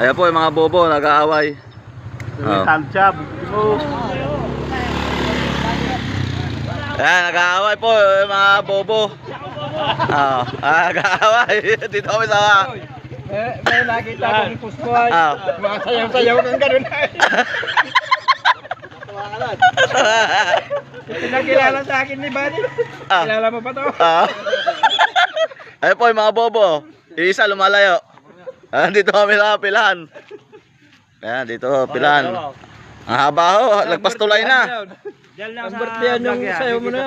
Ayan po yung mga bobo, nag-aaway. Oh. Tansyab. Oh. Ayan, nag-aaway po yung mga bobo. Ah, ah, nag-aaway. Dito kami sa... Eh, may nakita ko ni Kuskoy. Ah. Masayaw-sayaw ng ganun. Pinakilala sa akin ni Buddy. Ah. Kilala mo pa to? Ah. Ayan po yung mga bobo. Yung Isa lumalayo. Ayan, dito kami sa pilahan. Ayan, dito, pilahan. Ang haba ho, lagpas tulay na. Diyan lang sa yung sayaw mo na.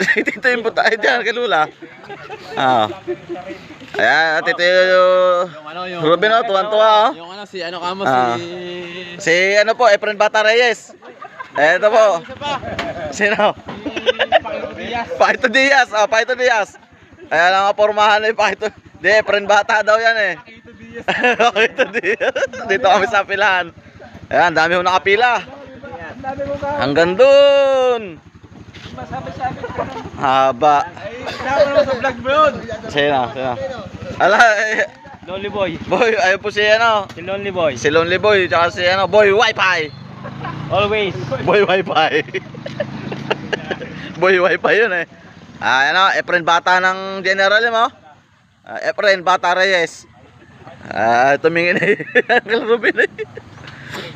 Tito yung tayo dyan kay Lula. Ah. Ayan, tito yung... Ano yung Ruben oh, tuwan-tuwa oh. Yung ano si ano kamo Ah. si Si ano po, Efren Bata Reyes. Eto po. Sino? Paito Diaz. Ah, Paito Diaz. Ayan ang pormahan ni Paito. Di, Efren Bata daw yan eh. Paito Diaz. Dito kami sa pilahan. Ayan, dami ho nakapila. Hanggang ka. Haba. Sabi mo sa vlog mo yun. Sino? Sino? Ala, eh, Lonely Boy. boy, ayun po si ano. Si Lonely Boy. Si Lonely Boy, tsaka si ano, Boy Wi-Fi. Always. Boy Wi-Fi. Boy Wi-Fi yun eh. Ah, ano, Efren Bata ng General mo. Ah, Efren Bata Reyes. Ah, tumingin eh. Uncle Ruben eh.